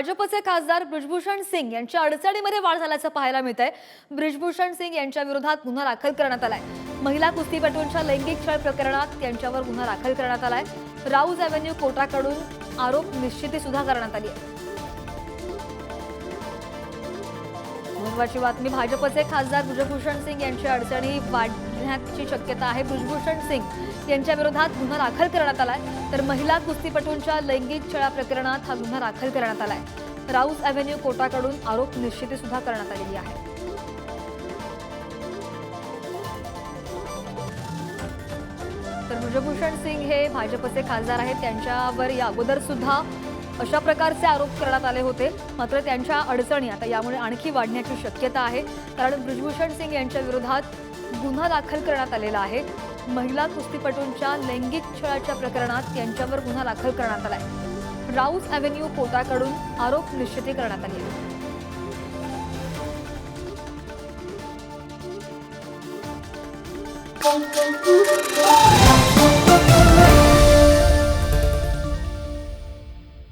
भाजपचे खासदार ब्रिजभूषण सिंग यांच्या अडचणीमध्ये वाढ झाल्याचं पाहायला मिळत आहे ब्रिजभूषण सिंग यांच्या विरोधात गुन्हा दाखल करण्यात आलाय. महिला कुस्तीपटूंच्या लैंगिक छळ प्रकरणात त्यांच्यावर गुन्हा दाखल करण्यात आलाय. राऊज अव्हेन्यू कोर्टाकडून आरोप निश्चिती सुद्धा करण्यात आली आहे. महत्वाची बातमी. भाजपचे खासदार ब्रजभूषण सिंग यांच्या अडचणी वाढण्याची शक्यता आहे. ब्रजभूषण सिंग यांच्या विरोधात गुन्हा दाखल करण्यात आलाय. तर महिला कुस्तीपटूंच्या लैंगिक छळा प्रकरणात हा गुन्हा दाखल करण्यात आलाय. राऊस अव्हेन्यू कोर्टाकडून आरोप निश्चिती सुद्धा करण्यात आलेली आहे. तर ब्रजभूषण सिंग हे भाजपचे खासदार आहेत. त्यांच्यावर या अगोदर सुद्धा अशा प्रकारचे आरोप करण्यात आले होते. मात्र त्यांच्या अडचणी आता यामुळे आणखी वाढण्याची शक्यता आहे. कारण ब्रिजभूषण सिंग यांच्या विरोधात गुन्हा दाखल करण्यात आलेला आहे. महिला कुस्तीपटूंच्या लैंगिक छळाच्या प्रकरणात त्यांच्यावर गुन्हा दाखल करण्यात आला आहे राऊस अव्हेन्यू कोर्टाकडून आरोप निश्चिती करण्यात आली. आहे